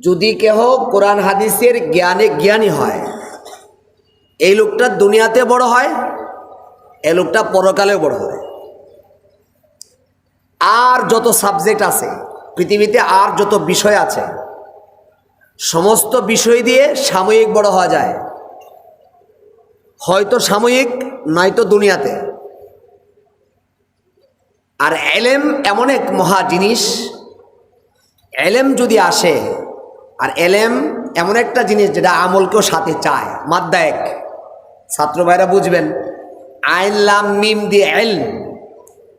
যদি কেহ কোরআন হাদিসের জ্ঞানে জ্ঞানী হয়, এই লোকটা দুনিয়াতে বড় হয়, এই লোকটা পরকালেও বড় হয়। আর যত সাবজেক্ট আছে, পৃথিবীতে আর যত বিষয় আছে, সমস্ত বিষয় দিয়ে সাময়িক বড় হওয়া যায়। হয়তো সাময়িক, নয়তো দুনিয়াতে। আর এলেম এমন এক মহা জিনিস, এলেম যদি আসে এলেম এমন একটা জিনিস যেটা আমলকেও সাথে চায়। মাদ্দা এক। ছাত্র ভাইরা বুঝবেন, আইন লাম মিম দিয়ে এল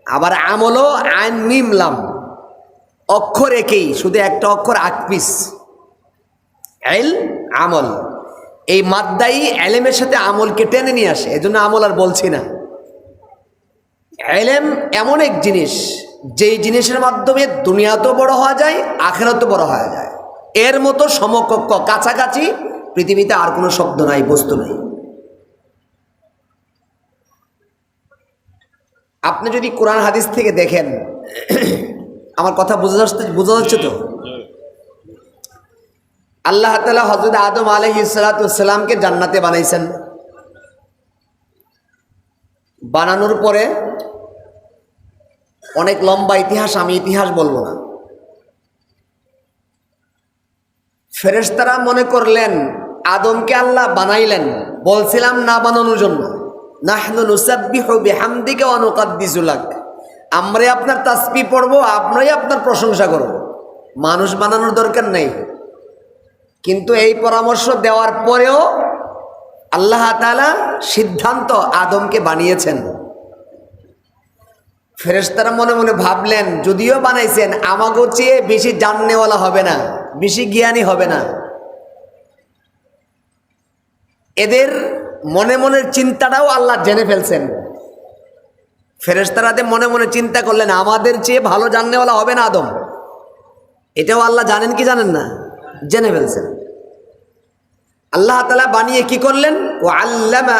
আবার আমলও আইন মিম লাম। অক্ষর একেই, শুধু একটা অক্ষর আকপিস। এল আমল। এই মাদ্দাই এলেমের সাথে আমলকে টেনে নিয়ে আসে, এজন্য আমল আর বলছি না। এলেম এমন এক জিনিস, যেই জিনিসের মাধ্যমে দুনিয়াতেও বড় হওয়া যায়, আখেরাতেও বড় হওয়া যায়। এর মতো সমকক্ষ, কাছাকাছি পৃথিবীতে আর কোনো শব্দ নাই, বস্তু নাই। আপনি যদি কোরআন হাদিস থেকে দেখেন, আমার কথা বোঝা যাচ্ছে বোঝা যাচ্ছে তো? আল্লাহ তালা হজরত আদম আলহ ইসালাতামকে জান্নাতে বানাইছেন। বানানোর পরে অনেক লম্বা ইতিহাস, আমি ইতিহাস বলব না। ফেরেশতারা মনে করলেন, আদমকে আল্লাহ বানাইলেন। বলছিলাম, না বানানোর জন্য। নাহনু নুসাব্বিহু বিহামদিকা ওয়া নুকাদ্দিসু লাক। আমরাই আপনার তাসবিহ পড়ব, আমরাই আপনার প্রশংসা করব। মানুষ বানানোর দরকার নেই। কিন্তু এই পরামর্শ দেওয়ার পরেও আল্লাহ তাআলা সিদ্ধান্ত আদমকে বানিয়েছেন। ফেরেশতারা মনে মনে ভাবলেন, যদিও বানাইছেন, আমাগো চেয়ে বেশি জাননেওয়ালা হবে না। বেশি জ্ঞানী হবে না। এদের মনে মনের চিন্তাটাও আল্লাহ জেনে ফেলছেন। ফেরেশতারাতে মনে মনে চিন্তা করলেন, আমাদের চেয়ে ভালো জাননেওয়ালা হবে না আদম? এটাও আল্লাহ জানেন কি জানেন না? জেনে ফেলছেন। আল্লাহ তালা বানিয়ে কি করলেন? ও আল্লামা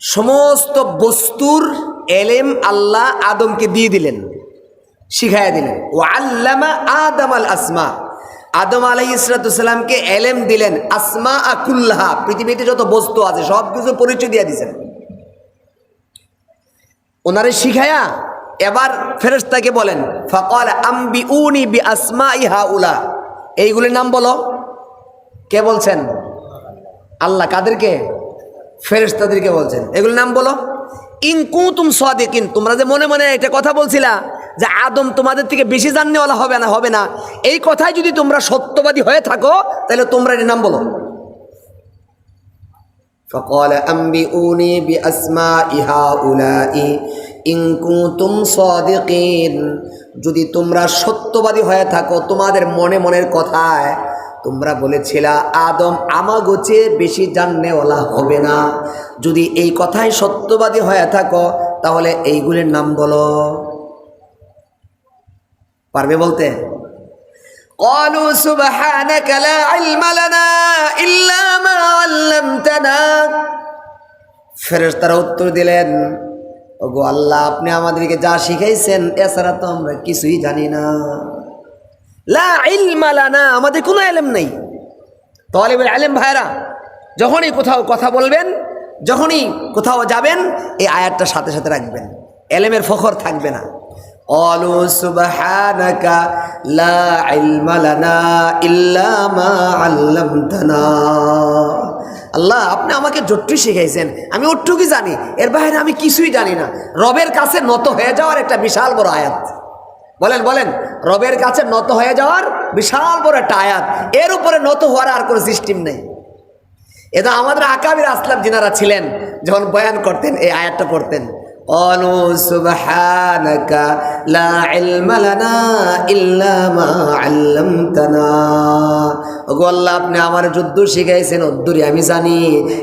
সমস্ত বস্তুর এলেম আল্লাহ আদমকে দিয়ে দিলেন। শিখাইয়া দিলেন। ও আল্লামা আদম আল আসমা। আদম আলাই ইসরাতুসাল্লামকে এলেম দিলেন আসমা আকুল্লাহা পৃথিবীতে যত বস্তু আছে সব কিছু পরিচয় দিয়ে দিয়েছেন ওনারে শিখায়া এবার ফেরেশতাকে বলেন, ফকল আম্বি উনি বি আসমা ইহা উলা এইগুলির নাম বলো। কে বলছেন? আল্লাহ কাদেরকে? ফেরেশতাদেরকে বলছেন। এগুলির নাম বলো। ইনকু তুম সদিকিন, তোমরা যে মনে মনে একটা কথা বলছিলা যে আদম তোমাদের থেকে বেশি জাননেওয়ালা হবে না হবে না এই কথাই যদি তোমরা সত্যবাদী হয়ে থাকো তাহলে তোমরা এর নাম বলো فقال أنبئوني بأسماء هؤلاء إن كنتم صادقين যদি তোমরা সত্যবাদী হয়ে থাকো তোমাদের মনে মনের কথায় তোমরা বলেছিলা আদম আমাগোচে বেশি জাননেওয়ালা হবে না যদি এই কথাই সত্যবাদী হয়ে থাকো তাহলে এইগুলির নাম বলো পারবে বলতে قالوا سبحانك لا علم لنا إلا ما علمتنا ফেরেশতারা উত্তর দিলেন ওগো আল্লাহ আপনি আমাদেরকে যা শিখাইছেন এছাড়া তো আমরা কিছুই জানি না লা ইলমা লানা আমাদের কোনো এলেম নেই তলেবের আলেম ভাইরা যখনই কোথাও কথা বলবেন যখনই কোথাও যাবেন এই আয়াতটা সাথে সাথে রাখবেন এলেমের ফখর থাকবে না قالوا سبحانك لا علم لنا إلا ما علمتنا আল্লাহ আপনি আমাকে জট্টু শিখাইছেন আমি ওটুকুই জানি এর বাইরে আমি কিছুই জানি না রবের কাছে নত হয়ে যাওয়ার একটা বিশাল বড় আয়াত বলেন বলেন রবের কাছে নত হয়ে যাওয়ার বিশাল বড় একটা আয়াত এর উপরে নত হওয়ার আর কোনো সিস্টেম নেই এটা আমাদের আকাবির আসলাম যিনারা ছিলেন যখন বয়ান করতেন এই আয়াতটা পড়তেন قالوا سبحانك لا علم لنا إلا ما علمتنا ওগো আল্লাহ আপনি আমার যুদ্ধ শিখাইছেন অদ্দুরি আমি জানি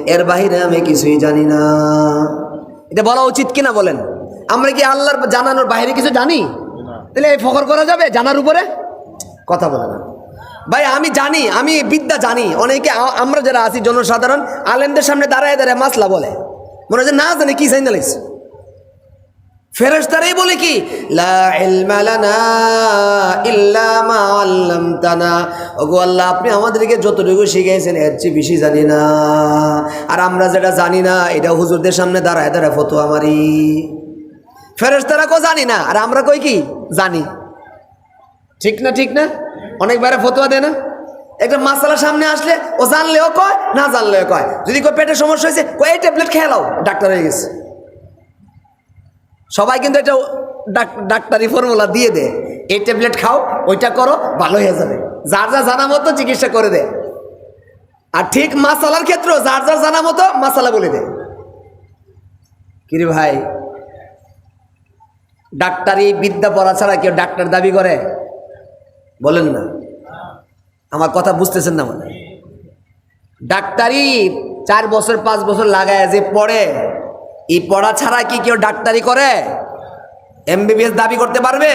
এর বাহিরে আমি কিছুই জানি না এটা বলা উচিত কিনা বলেন আমরা কি আল্লাহর জানানোর বাইরে কিছু জানি তাহলে এই ফখর করা যাবে জানার উপরে কথা বলে না ভাই আমি জানি আমি বিদ্যা জানি অনেকে আ- আমরা যারা আছি জনসাধারণ আলেমদের সামনে দাঁড়ায় দাঁড়ায় মাসলা বলে মনে হচ্ছে না জানে কি সাইন লাগছে ফেরেশতারাই বলে কি? ইল্লা আল্লাহ, আপনি আমাদেরকে যতটুকু শিখিয়েছেন এর চেয়ে বেশি জানি না। আর আমরা যেটা জানি না, এটা হুজুরদের সামনে দাঁড়ায় দাঁড়ায় ফতোয়া মারি। ফেরেশতারা কো জানি না, আর আমরা কই কি? জানি। ঠিক না ঠিক না? অনেকবারে ফতোয়া দেয় না? একটা মাসালা সামনে আসলে, ও জানলেও কয়, না জানলেও কয়। যদি কয় পেটের সমস্যা হয়েছে, কয়, এই ট্যাবলেট খেয়ে নাও, ডাক্তার হয়ে গেছে। সবাই কিন্তু এটা ডাক্তারি ফর্মুলা দিয়ে দে এই ট্যাবলেট খাও, ওইটা করো ভালো হয়ে যাবে। যার যা জানা মতো চিকিৎসা করে দে আর ঠিক মাসালার ক্ষেত্রেও যার যার জানা মতো মাসালা বলে দে কিরে ভাই, ডাক্তারি বিদ্যা পড়া ছাড়া কেউ ডাক্তার দাবি করে? বলেন না। আমার কথা বুঝতেছেন না মানে। ডাক্তারি চার বছর, পাঁচ বছর লাগায় যে পড়ে এই পড়া ছাড়া কি কেউ ডাক্তারি করে? এমবিবিএস দাবি করতে পারবে?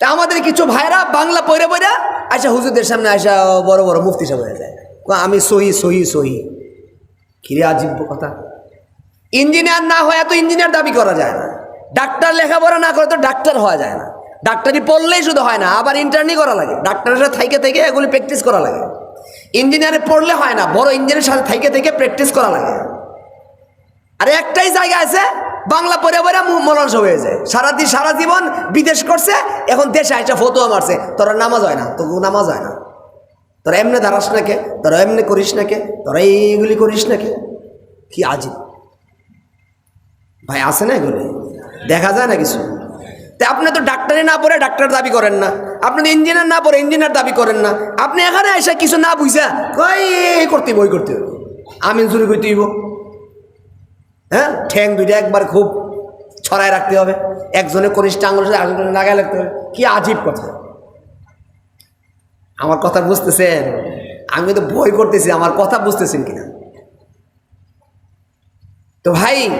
তা আমাদের কিছু ভাইরা বাংলা পড়ে পড়ে আচ্ছা হুজুরদের সামনে আসা বড় বড় মুফতি সাহেব হয়ে যায়। আমি সহি সহি সহি। কিরে আজীব কথা। ইঞ্জিনিয়ার না হয়ে তো ইঞ্জিনিয়ার দাবি করা যায় না। ডাক্তার লেখাপড়া না করে তো ডাক্তার হওয়া যায় না। ডাক্তারি পড়লেই শুধু হয় না, আবার ইন্টারনি করা লাগে। ডাক্তারের সাথে থাইকে থেকে এগুলি প্র্যাকটিস করা লাগে। ইঞ্জিনিয়ারে পড়লে হয় না, বড় ইঞ্জিনিয়ারের সাথে থাইকে থেকে প্র্যাকটিস করা লাগে। আর একটাই জায়গা আছে, বাংলা পরে পরে মলাংস হয়ে যায়। সারাদিন সারা জীবন বিদেশ করছে, এখন দেশে আইসা ফতুয়া মারছে। তোরা নামাজ হয় না তোকে নামাজ হয় না। তোরা এমনি দাঁড়াস নাকে তোরা এমনি করিস নাকে তোরা এইগুলি করিস নাকি কি? আজিব। ভাই, আছে না এগুলি? দেখা যায় না কিছু? তা আপনি তো ডাক্তারি না পড়ে ডাক্তার দাবি করেন না। আপনি তো ইঞ্জিনিয়ার না পড়ে ইঞ্জিনিয়ার দাবি করেন না। আপনি এখানে এসে কিছু না বুঝা এই করতে বই করতে আমি চুরি করতে হ্যাঁ? ঠ্যাং দুইটা একবার খুব ছড়ায় রাখতে হবে। একজনে কনিষ্ঠ আঙুল সাথে আঙুল রাখতে হবে। কি আজীব কথা। আমার কথা বুঝতেছেন? আমি তো ভয় করতেছি, আমার কথা বুঝতেছেন কিনা? তো ভাই,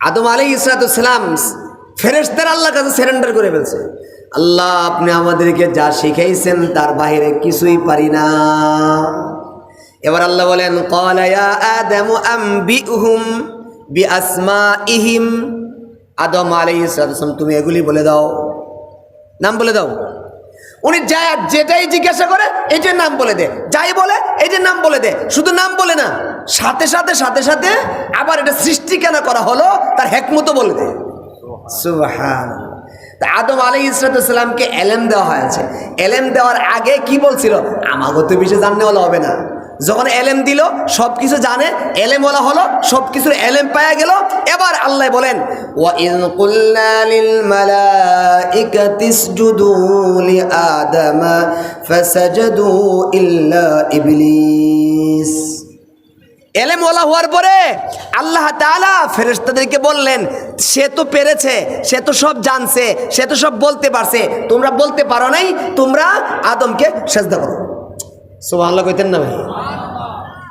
আদম আলী ইসরাতাম ফেরেস্তার আল্লাহর কাছে সারেন্ডার করে ফেলছে। আল্লাহ আপনি আমাদেরকে যা শিখাইছেন তার বাইরে কিছুই পারি না। এবার আল্লাহ বলেন কলায়া আদম আম্বিহুম বি ইহিম আদম আলী ইসরাতাম তুমি এগুলি বলে দাও। নাম বলে দাও। উনি যা যেটাই জিজ্ঞাসা করে এটার নাম বলে দে। যাই বলে এটার নাম বলে দে। শুধু নাম বলে না, সাথে সাথে সাথে সাথে আবার এটা সৃষ্টি কেন করা হলো, তার হেকমতো বলে দে। তা আদম আলী ইসরাতামকে এলেম দেওয়া হয়েছে। এলেম দেওয়ার আগে কি বলছিল? আমাকে তো বেশি জানলে হবে না। যখন এলেম দিল সব কিছু জানে এলেম বলা হলো সব কিছুর এলেম পাওয়া গেল। এবার আল্লাহ বলেন এলেম ওলা হওয়ার পরে আল্লাহ তালা ফেরেস্তাদেরকে বললেন, সে তো পেরেছে, সে তো সব জানছে, সে তো সব বলতে পারছে, তোমরা বলতে পারো নাই, তোমরা আদমকে সেজদা করো। সুবহানাল্লাহ কইতেন না ভাই?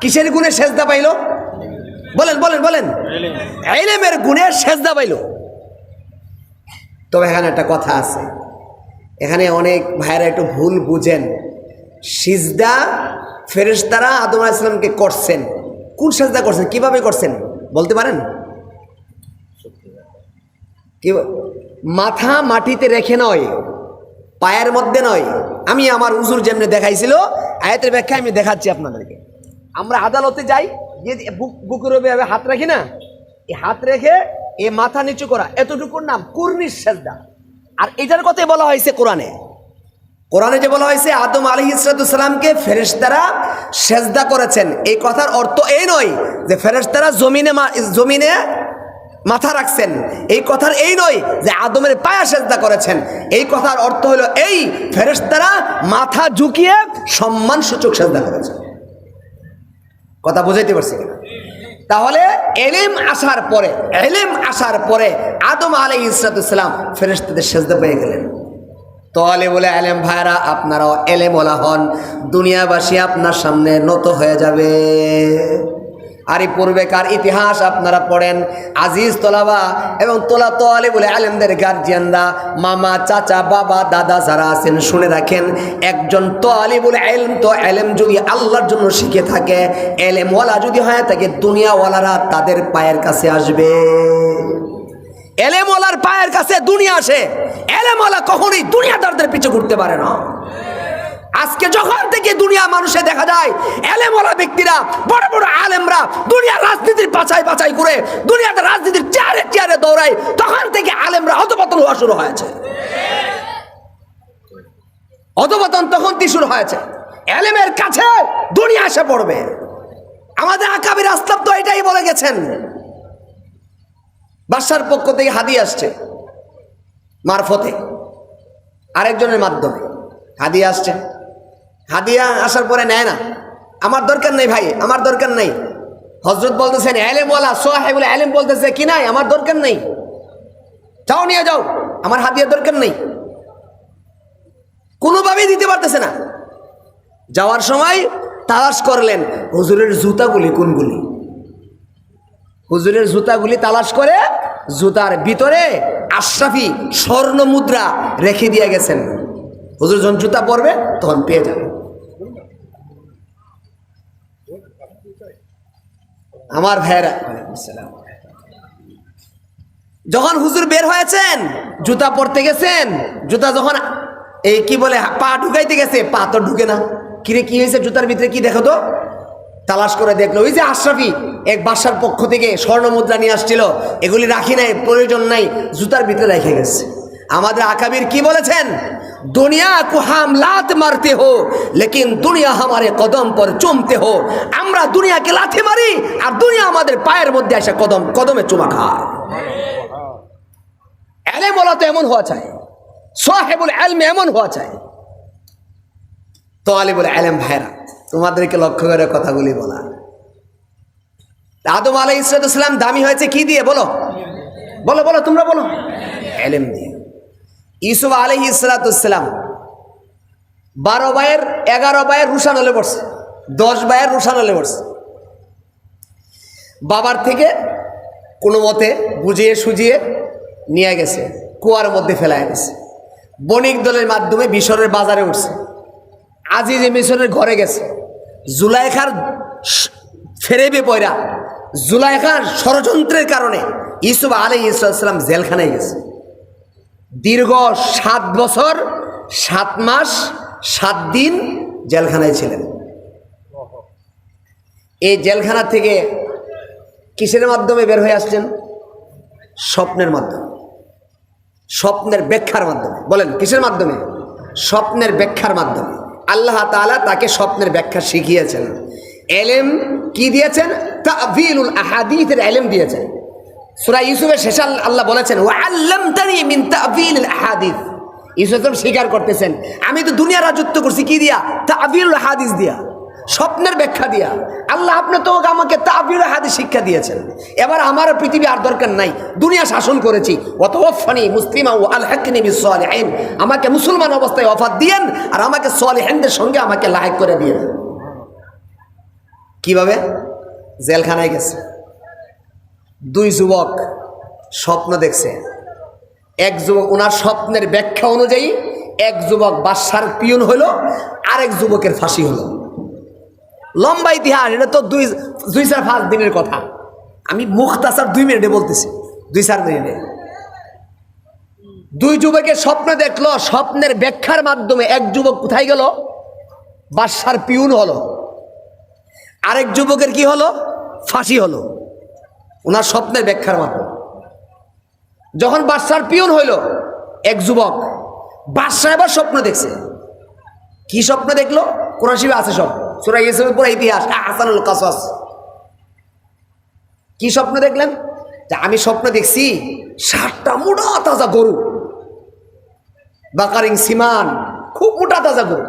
কিসের গুণে সেজদা পাইলো? বলেন বলেন বলেন। এলেমের গুণে সেজদা পাইলো। তবে এখানে একটা কথা আছে। এখানে অনেক ভাইরা একটু ভুল বুঝেন। সিজদা ফেরেশতারা আদম আলাইসালামকে করছেন। কোন সেজদা করছেন? কীভাবে করছেন? বলতে পারেন? মাথা মাটিতে রেখে নয়। পায়ের মধ্যে নয়। আমি আমার উজুর যেমনি দেখাইছিল, আয়াতের ব্যাখ্যা আমি দেখাচ্ছি আপনাদেরকে। আমরা আদালতে যাই যে বুক বুকের উপরে হাত রাখি না? এই হাত রেখে এ মাথা নিচু করা, এতটুকুর নাম কুর্নিশ সেজদা। আর এটার কথাই বলা হয়েছে কোরআনে। কোরআনে যে বলা হয়েছে, আদম আলী ইসরাতুসালামকে ফেরেশতারা সেজদা করেছেন। এই কথার অর্থ এই নয় যে ফেরেশতারা জমিনে জমিনে মাথা রাখছেন। এই কথার এই নয় যে আদমের পায়া সেজদা করেছেন। এই কথার অর্থ হলো এই, ফেরেশতারা মাথা ঝুঁকিয়ে সম্মান সূচক সেজদা করেছেন। কথা বুঝাইতে পারছি কিনা? তাহলে এলেম আসার পরে, এলেম আসার পরে আদম আলী ইসরাতুসালাম ফেরেশতাদের সেজদা পেয়ে গেলেন। তলে বলে এলেম ভাইরা আপনারাও এলেমওয়ালা হন। দুনিয়াবাসী আপনার সামনে নত হয়ে যাবে। আর এই পূর্বেকার ইতিহাস আপনারা পড়েন আজিজ তোলাবা এবং তোলা তোয়ালে বলে আলেমদের গার্জিয়ানরা মামা, চাচা, বাবা, দাদা যারা আছেন, শুনে রাখেন, একজন তোয়ালি বলে এলম তো এলেম যদি আল্লাহর জন্য শিখে থাকে এলেমওয়ালা যদি হয় থাকে দুনিয়াওয়ালারা তাদের পায়ের কাছে আসবে। এলেমওয়ালার পায়ের কাছে দুনিয়া আসে এলেমওয়ালা কখনোই দুনিয়াদারদের পিছু ঘুরতে পারে না। আজকে যখন থেকে দুনিয়া মানুষে দেখা যায় এলেমওয়ালা ব্যক্তিরা, বড় বড় আলেমরা দুনিয়া রাজনীতির পাছাই পাছাই করে দুনিয়াতে রাজনীতির চেয়ারে চেয়ারে দৌড়ায়, তখন থেকে আলেমরা অধপতন হওয়া শুরু হয়েছে। অধপতন তখন থেকে শুরু হয়েছে। এলেমের কাছে দুনিয়া এসে পড়বে। আমাদের আকাবির আস্তাব তো এটাই বলে গেছেন। বাদশার পক্ষ থেকে হাদি আসছে মারফতে, আরেকজনের মাধ্যমে। হাদিয়া আসছে। হাদিয়া আসার পরে নেয় না। আমার দরকার নেই ভাই, আমার দরকার নেই। হজরত বলতেছেন, এলেম বলা সোহাইবুল এলেম বলতেছে কি নাই? আমার দরকার নেই। যাও, নিয়ে যাও। আমার হাদিয়া দরকার নেই। কোনোভাবেই দিতে পারতেছে না। যাওয়ার সময় তালাশ করলেন, হুজুরের জুতাগুলি কোনগুলি? হুজুরের জুতাগুলি তালাশ করে জুতার ভিতরে আশরাফি স্বর্ণ মুদ্রা রেখে দিয়ে গেছেন। হুজুর যখন জুতা পরবে, তখন পেয়ে যাবে। আমার ভাইয়েরা যখন হুজুর বের হয়েছেন, জুতা পরতে গেছেন, জুতা যখন এই কি বলে, পা ঢুকাইতে গেছে, পা তো ঢুকে না। কিরে, কি হয়েছে? জুতার ভিতরে কি দেখো তো? তালাশ করে দেখল, ওই যে আশরাফি, এক বাসার পক্ষ থেকে স্বর্ণ মুদ্রা নিয়ে আসছিল। এগুলি রাখি নাই, প্রয়োজন নাই, জুতার ভিতরে রেখে গেছে। আমাদের আকাবির কি বলেছেন? দুনিয়া কো হাম লাত মারতে হো, লেকিন দুনিয়া আমারে কদম পর চুমতে হো। আমরা দুনিয়াকে লাথি মারি, আর দুনিয়া আমাদের পায়ের মধ্যে এসে কদম, কদমে চুমা খায়। এলে বলা তো এমন হওয়া চাই। সাহেবুল এলমে এমন হওয়া চাই। তো আলী বলে এলেম ভাইরা, তোমাদেরকে লক্ষ্য করে কথাগুলি বলা। আদম আলাই ইসলাম দামি হয়েছে কি দিয়ে? বলো। বলো বলো, তোমরা বলো। এলেম দিয়ে। ইসুফ আলহ ইসলাতাম বারো বায়ের এগারো বায়ের রুশান হলে পড়ছে, দশ বায়ের রুশান হলে পড়ছে। বাবার থেকে কোনো মতে বুঝিয়ে সুজিয়ে নিয়ে গেছে, কুয়ার মধ্যে ফেলায় গেছে। বণিক দলের মাধ্যমে মিশরের বাজারে উঠছে। আজিজে মিশরের ঘরে গেছে। জুলাইখার ফেরেবে পয়রা, জুলাইখার ষড়যন্ত্রের কারণে ইসুফ আলী ইসলাম জেলখানায় গেছে। দীর্ঘ সাত বছর, সাত মাস, সাত দিন জেলখানায় ছিলেন। এই জেলখানা থেকে কিসের মাধ্যমে বের হয়ে আসছেন? স্বপ্নের মাধ্যমে। স্বপ্নের ব্যাখ্যার মাধ্যমে। বলেন, কিসের মাধ্যমে? স্বপ্নের ব্যাখ্যার মাধ্যমে। আল্লাহ তাআলা তাকে স্বপ্নের ব্যাখ্যা শিখিয়েছেন। এলেম কি দিয়েছেন? তাভিলুল আহাদিসের এলেম দিয়েছেন। সূরা ইউসুফের শেষে আল্লাহ- বলেছেন ও আল্লামতানি মিন তাভিলুল আহাদিস ইউসুফ স্বীকার করতেছেন, আমি তো দুনিয়া রাজত্ব করছি, কি দিয়া? তাভিলুল হাদিস দিয়া, স্বপ্নের ব্যাখ্যা দিয়া। আল্লাহ আপনি তো আমাকে তাবির হাদিস শিক্ষা দিয়েছেন। এবার আমার পৃথিবী আর দরকার নাই, দুনিয়া শাসন করেছি। অতফানি মুসলিমা ও আল হাকিনি বিসলিহীন আমাকে মুসলমান অবস্থায় অফাত দিয়েন আর আমাকে সলিহীনদের সঙ্গে আমাকে লাহেক করে দিয়ে কীভাবে? জেলখানায় গেছে। দুই যুবক স্বপ্ন দেখছে। এক যুবক ওনার স্বপ্নের ব্যাখ্যা অনুযায়ী এক যুবক বাদশার পিয়ন হলো, আরেক যুবকের ফাঁসি হলো। লম্বা ইতিহাস, এটা তো দুই দুই চার পাঁচ দিনের কথা। আমি মুখতাসার দুই মিনিটে বলতেছি, দুই চার মিনিটে। দুই যুবকের স্বপ্ন দেখল, স্বপ্নের ব্যাখ্যার মাধ্যমে এক যুবক কোথায় গেল? বাদশার পিউন হলো। আরেক যুবকের কি হলো? ফাঁসি হলো। ওনার স্বপ্নের ব্যাখ্যার মাধ্যমে। যখন বাদশার পিয়ন হইল, এক যুবক, বাদশাহ এবার স্বপ্ন দেখছে। কি স্বপ্ন দেখল? কোরআন শিবে আছে সব। সুরা ইয়েসুফের পুরো ইতিহাস হাসানুল কাসাস। কি স্বপ্ন দেখলেন? যে আমি স্বপ্ন দেখছি ষাটটা মোটা তাজা গরু। বাকারিং সিমান, খুব মোটা তাজা গরু।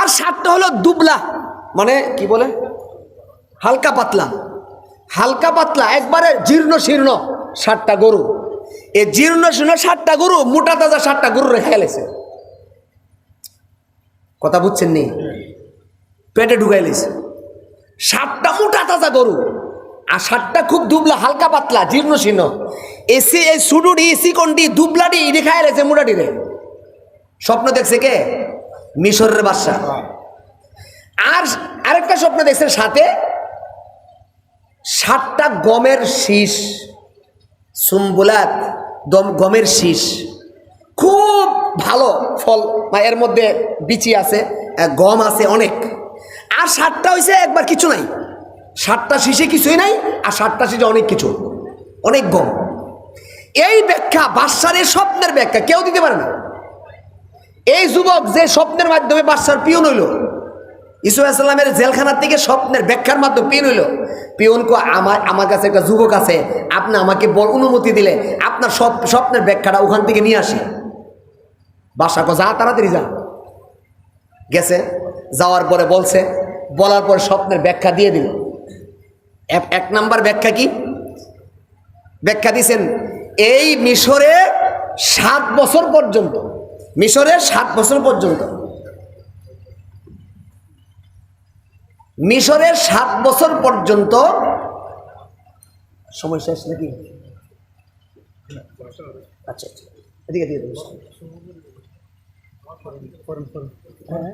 আর ষাটটা হলো দুবলা মানে কি বলে? হালকা পাতলা। হালকা পাতলা, একবারে জীর্ণ শীর্ণ ষাটটা গরু। এই জীর্ণ শীর্ণ ষাটটা গরু মোটা তাজা ষাটটা গরু রেখে গেলেছে কথা বুঝছেন নি? পেটে ঢুকাই লেছে। ষাটটা মোটা তাজা গরু আর ষাটটা খুব দুবলা, হালকা পাতলা, জীর্ণ শীর্ণ। এসি এই সুডুডি, এসি কোনটি দুবলাডি খায় রেছে মোটাডি রে স্বপ্ন দেখছে কে? মিশরের বাদশা আর আরেকটা স্বপ্ন দেখছে সাথে ষাটটা গমের শীষ, সুম্বুলাত গমের শীষ। খুব ভালো ফল, বা এর মধ্যে বিচি আছে গম আছে অনেক। আর ষাটটা হয়েছে একবার কিছু নাই। ষাটটা শীষে কিছুই নাই, আর ষাটটা শীষে অনেক কিছু। অনেক গম। এই ব্যাখ্যা বাদশার এই স্বপ্নের ব্যাখ্যা, কেউ দিতে পারে না। এই যুবক যে স্বপ্নের মাধ্যমে বাদশার পিয়ন হইল ইসুয়াসাল্লামের জেলখানার থেকে স্বপ্নের ব্যাখ্যার মাধ্যমে পিয়ন হইল। পিয়ন কো, আমার আমার কাছে একটা যুবক আছে। আপনি আমাকে বল অনুমতি দিলে আপনার সব, স্বপ্নের ব্যাখ্যাটা ওখান থেকে নিয়ে আসি। বাসা কো, যা, তাড়াতাড়ি যা। গেছে, যাওয়ার পরে বলছে, বলার পরে স্বপ্নের ব্যাখ্যা দিয়ে দিল। এক নাম্বার ব্যাখ্যা কি? ব্যাখ্যা দিছেন, এই মিশরে সাত বছর পর্যন্ত মিশরের সাত বছর পর্যন্ত মিশরের সাত বছর পর্যন্ত সময় শেষ নাকি? আচ্ছা আচ্ছা। দেবো হ্যাঁ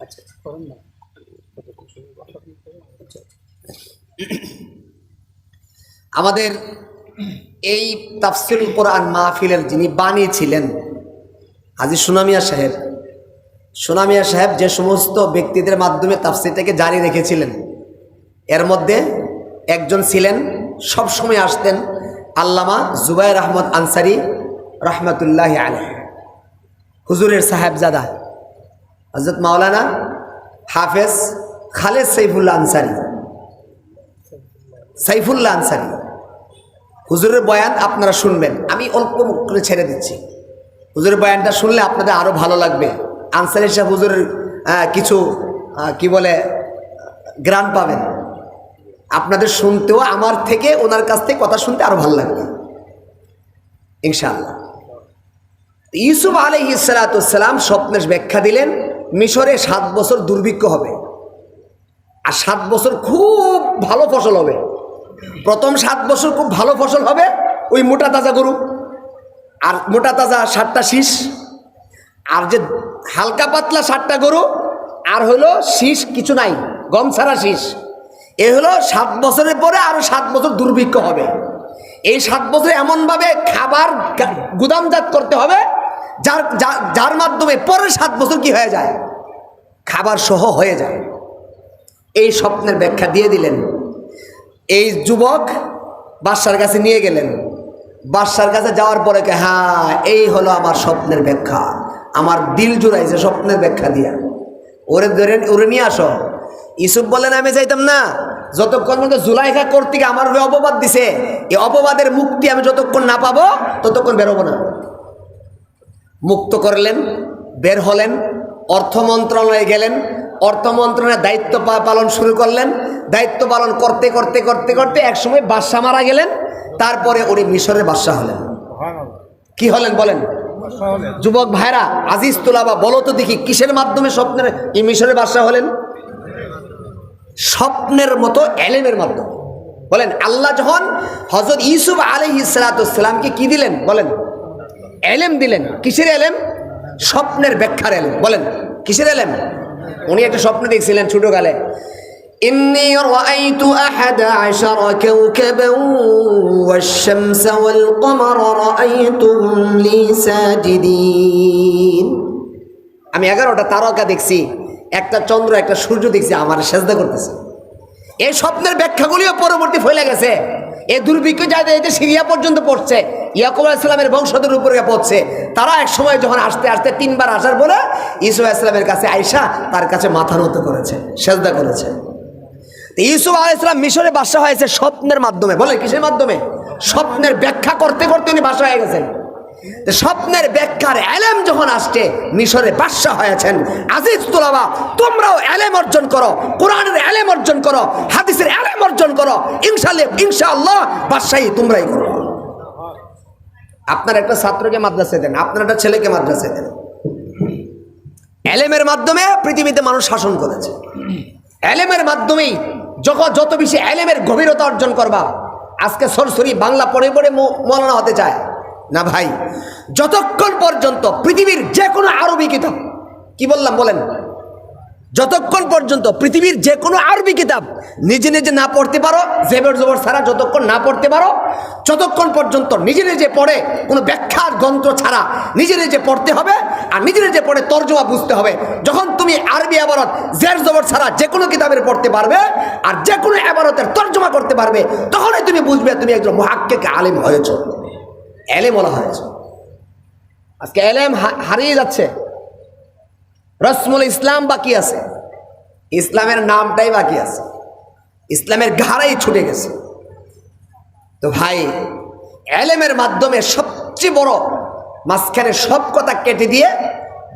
আচ্ছা আমাদের এই তাফসিল কোরআন মাহফিলের যিনি বানিয়েছিলেন হাজি সুনামিয়া সাহেব সুনামিয়া সাহেব যে সমস্ত ব্যক্তিদের মাধ্যমে তাফসিরটাকে জারি রেখেছিলেন, এর মধ্যে একজন ছিলেন সব সময় আসতেন আল্লামা জুবাইর আহমদ আনসারি রহমতুল্লাহ আলহ হুজুরের সাহেবজাদা হজরত মাওলানা হাফেজ খালেদ সাইফুল্লাহ আনসারি। সাইফুল্লাহ আনসারি। হুজুরের বয়ান আপনারা শুনবেন, আমি অল্প করে ছেড়ে দিচ্ছি। হুজুরের বয়ানটা শুনলে আপনাদের আরও ভালো লাগবে। আনসারি সাহেব হুজুরের কিছু কি বলে গ্রান পাবেন। আপনাদের শুনতেও আমার থেকে ওনার কাছ থেকে কথা শুনতে আরও ভালো লাগবে। ইনশাআল্লাহ। ইউসুফ আলহ ইসালাতাম স্বপ্নের ব্যাখ্যা দিলেন, মিশরে সাত বছর দুর্ভিক্ষ হবে। আর সাত বছর খুব ভালো ফসল হবে। প্রথম সাত বছর খুব ভালো ফসল হবে ওই মোটা তাজা গরু। আর মোটা তাজা সাতটা শীষ। আর যে হালকা পাতলা সাতটা গরু, আর হলো শীষ কিছু নাই, গম ছাড়া শীষ। এ হলো সাত বছরের পরে আরও সাত বছর দুর্ভিক্ষ হবে। এই সাত বছর এমনভাবে খাবার গুদামজাত করতে হবে, যার যার মাধ্যমে পরের সাত বছর কি হয়ে যায়? খাবার সহ হয়ে যায়। এই স্বপ্নের ব্যাখ্যা দিয়ে দিলেন। এই যুবক বাদশার কাছে নিয়ে গেলেন। বাদশার কাছে যাওয়ার পরে হ্যাঁ এই হলো আমার স্বপ্নের ব্যাখ্যা। আমার দিল জুড়াইছে স্বপ্নের ব্যাখ্যা দিয়া। ওরে ধরে ওরে নিয়ে আসো। ইসুফ বলেন আমি চাইতাম না। যতক্ষণ পর্যন্ত জুলাইখা কর্তৃক আমার অপবাদ দিছে এই অপবাদের মুক্তি আমি যতক্ষণ না পাবো ততক্ষণ বেরোবো না। মুক্ত করলেন বের হলেন অর্থ মন্ত্রণালয়ে গেলেন অর্থ মন্ত্রণালয়ের দায়িত্ব পালন শুরু করলেন। দায়িত্ব পালন করতে করতে করতে করতে একসময় বাদশাহ মারা গেলেন। তারপরে উনি মিশরের বাদশাহ হলেন। কি হলেন বলেন? যুবক ভাইরা, আজিজ তুলাবা, বলো তো দেখি, কিসের মাধ্যমে স্বপ্নের মিশরের বাদশাহ হলেন? স্বপ্নের মতো এলেমের মাধ্যমে। বলেন, আল্লাহ যখন হজরত ইউসুফ আলী ইসলাতামকে কি দিলেন? বলেন, এলেম দিলেন। কিসের এলেম? স্বপ্নের ব্যাখ্যার এলেম। বলেন, কিসের এলেম? উনি একটা স্বপ্ন দেখছিলেন ছোটকালে। إني رأيت أحد عشر كوكبا والشمس والقمر رأيتهم لي ساجدين আমি এগারোটা তারকা দেখছি একটা চন্দ্র একটা সূর্য দেখছি আমার সেজদা করতেছে এই স্বপ্নের ব্যাখ্যাগুলিও পরবর্তী ফেলে গেছে এই দুর্ভিক্ষ যাদের এতে সিরিয়া পর্যন্ত পড়ছে ইয়াকুব ইসলামের বংশধর উপরে পড়ছে তারা এক সময় যখন আসতে আসতে তিনবার আসার পরে ইসু ইসলামের কাছে আইসা তার কাছে মাথা নত করেছে সেজদা করেছে তো ইউসুফ আলাহ ইসলাম মিশরে বাসা হয়েছে স্বপ্নের মাধ্যমে। বলে কিসের মাধ্যমে? স্বপ্নের ব্যাখ্যা করতে করতে উনি বাসা হয়ে গেছেন। স্বপ্নের ব্যাখ্যার এলেম যখন আসছে, মিশরে বাদশাহ হয়েছেন। আজিজ তোলাবা, তোমরাও এলেম অর্জন করো, কোরআনের এলেম অর্জন করো, হাদিসের এলেম অর্জন করো। ইনশাল্লাহ, ইনশাআল্লাহ বাদশাহী তোমরাই করো। আপনার একটা ছাত্রকে মাদ্রাসায় দেন, আপনার একটা ছেলেকে মাদ্রাসায় দেন। এলেমের মাধ্যমে পৃথিবীতে মানুষ শাসন করেছে। এলেমের মাধ্যমেই যখন যত বেশি অ্যালেমের গভীরতা অর্জন করবা, আজকে সরসরি বাংলা পড়ে পড়ে মলানা হতে চায়। না ভাই, যতক্ষণ পর্যন্ত পৃথিবীর যে কোনো আরবি কিতাব, কি বললাম বলেন? যতক্ষণ পর্যন্ত পৃথিবীর যে কোনো আরবি কিতাব নিজে নিজে না পড়তে পারো, জেবর জবর ছাড়া যতক্ষণ না পড়তে পারো যতক্ষণ পর্যন্ত নিজে নিজে পড়ে কোনো ব্যাখ্যার গ্রন্থ ছাড়া নিজে নিজে পড়তে হবে আর নিজে নিজে পড়ে তর্জমা বুঝতে হবে। যখন তুমি আরবি আবারত জের জবর ছাড়া যে কোনো কিতাবের পড়তে পারবে আর যে কোনো আবারতের তর্জমা করতে পারবে, তখনই তুমি বুঝবে তুমি একজন মহাক্কেকে আলেম হয়েছ। এলেম বলা হয়েছে। আজকে এলেম হারিয়ে যাচ্ছে। রসমুল ইসলাম বাকি আছে। ইসলামের নামটাই বাকি আছে। ইসলামের ঘাড়াই ছুটে গেছে। তো ভাই, এলেমের মাধ্যমে সবচেয়ে বড় মাঝখানে সব কথা কেটে দিয়ে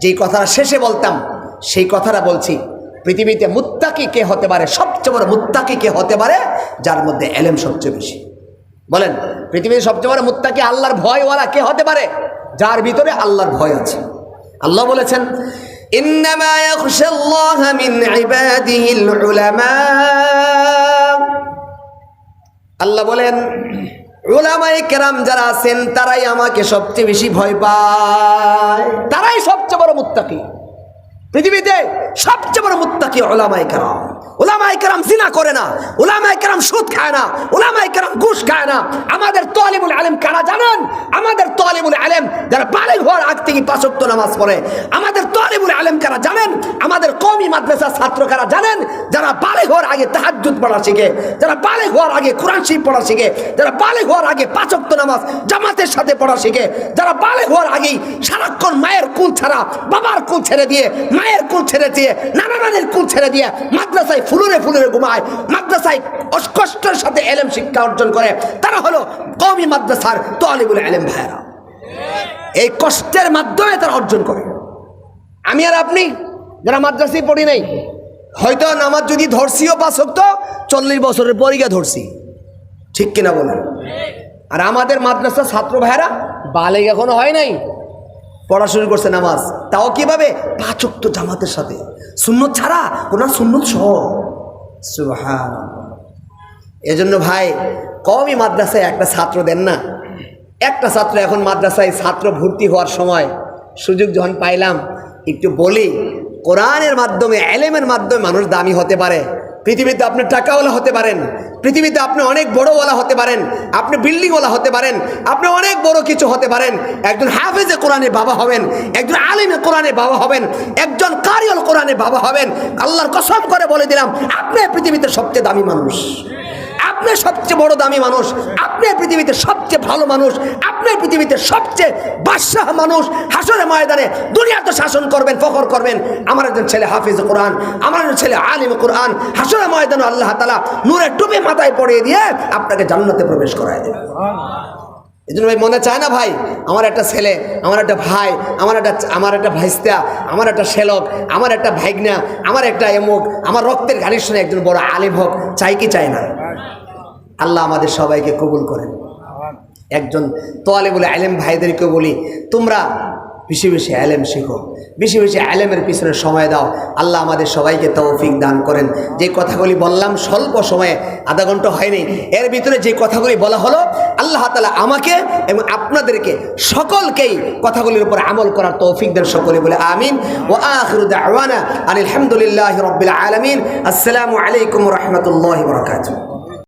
যেই কথাটা শেষে বলতাম, সেই কথাটা বলছি, পৃথিবীতে মুত্তাকি কে হতে পারে, সবচেয়ে বড় মুত্তাকি কে হতে পারে, যার মধ্যে এলেম সবচেয়ে বেশি। বলেন, পৃথিবীর সবচেয়ে বড় মুত্তাকি আল্লাহর ভয়ওয়ালা কে হতে পারে, যার ভিতরে আল্লাহর ভয় আছে। আল্লাহ বলেছেন ইন্নামা الله من عباده العلماء. আল্লাহ বলেন ওলামাই কেরাম যারা আছেন, তারাই আমাকে সবচেয়ে বেশি ভয় পায়। তারাই সবচেয়ে বড় মুত্তাকি। পৃথিবীতে সবচেয়ে বড় মুত্তাকি ওলামাই কেরাম। ওলামাই কেরাম জিনা করে না ওলামাই কেরাম সুদ খায় না ওলামাই কেরাম ঘুষ খায় না। আমাদের তোয়ালিবুল আলেম কারা জানেন? আমাদের তোয়ালিবুল আলেম যারা বালেগ হওয়ার আগ থেকে পাঁচক্ত নামাজ পড়ে, আমাদের তোয়ালিবুল আলেম কারা জানেন? আমাদের কমি মাদ্রাসার ছাত্র কারা জানেন? যারা বালেগ হওয়ার আগে তাহাজ্জুদ পড়া শিখে, যারা বালেগ হওয়ার আগে কোরআন শরীফ পড়া শিখে, যারা বালেগ হওয়ার আগে পাঁচক্ত নামাজ জামাতের সাথে পড়া শিখে, যারা বালেগ হওয়ার আগেই সারাক্ষণ মায়ের কুল ছাড়া বাবার কুল ছেড়ে দিয়ে, মায়ের কুল ছেড়ে দিয়ে, নানা নানির কুল ছেড়ে দিয়ে মাদ্রাসায় ফুলুরে ফুলুরে ঘুমায়। মাদ্রাসায় কষ্টের সাথে এলেম শিক্ষা অর্জন করে। তারা হলো কমি মাদ্রাসার তোয়ালিবুল এলেম ভাইরা এই কষ্টের মাধ্যমে তারা অর্জন করে। আমি আর আপনি যারা মাদ্রাসায় পড়ি নাই, হয়তো নামাজ যদি ধরছিও পাঁচ হতো চল্লিশ বছরের পরীক্ষা ধরছি। ঠিক কিনা বলেন? আর আমাদের মাদ্রাসা ছাত্র ভাইরা বালেগ এখনও হয় নাই? পড়া শুরু করছে নামাজ, তাও কীভাবে? তো জামাতের সাথে। সুন্নত ছাড়া ওনার সুন্নত সহ। সুবহান এজন্য ভাই, কমই মাদ্রাসায় একটা ছাত্র দেন না। একটা ছাত্র এখন মাদ্রাসায় ছাত্র ভর্তি হওয়ার সময় সুযোগ যখন পাইলাম, একটু বলি, কোরআনের মাধ্যমে, এলেমের মাধ্যমে মানুষ দামি হতে পারে। পৃথিবীতে আপনি টাকাওয়ালা হতে পারেন, পৃথিবীতে আপনি অনেক বড়ওয়ালা হতে পারেন, আপনি বিল্ডিংওয়ালা হতে পারেন, আপনি অনেক বড় কিছু হতে পারেন। একজন হাফেজে কোরআনে বাবা হবেন, একজন আলিমে কোরআনে বাবা হবেন, একজন কারিয়ল কোরআনে বাবা হবেন। আল্লাহর কসম করে বলে দিলাম, আপনি পৃথিবীতে সবচেয়ে দামি মানুষ। আপনি সবচেয়ে বড় দামি মানুষ, আপনি পৃথিবীতে সবচেয়ে ভালো মানুষ, আপনি পৃথিবীতে সবচেয়ে বাদশাহ মানুষ। হাসরে ময়দানে দুনিয়াতে শাসন করবেন, ফখর করবেন। আমার একজন ছেলে হাফিজ কোরআন, আমার একজন ছেলে আলিম কোরআন। হাসরে ময়দানে আল্লাহ তালা নূরের টুপি মাথায় পড়িয়ে দিয়ে আপনাকে জান্নাতে প্রবেশ করায় দেবে। এই জন্য ভাই মনে চায় না ভাই? আমার একটা ছেলে, আমার একটা ভাই, আমার একটা আমার একটা ভাইস্তা, আমার একটা শেলক আমার একটা ভাইগনা, আমার একটা এমুক, আমার রক্তের ঘানির সঙ্গে একজন বড় আলিম হোক, চাই কি চায় না? আল্লাহ আমাদের সবাইকে কবুল করেন। একজন তোয়ালে বলে আলেম ভাইদেরকে বলি, তোমরা বেশি বেশি আলেম শিখো, বেশি বেশি আলেমের পিছনে সময় দাও, আল্লাহ আমাদের সবাইকে তৌফিক দান করেন। যে কথাগুলি বললাম স্বল্প সময়ে, আধা ঘণ্টা হয়নি, এর ভিতরে যে কথাগুলি বলা হলো, আল্লাহ তালা আমাকে এবং আপনাদেরকে সকলকেই কথাগুলির উপর আমল করার তৌফিক দেন সকলে বলে আমিন। ও আখিরু দাওয়ানা আলহামদুলিল্লাহ রবিল আলমিন। আসসালামু আলাইকুম রহমতুল্লাহ বরকাতুহ।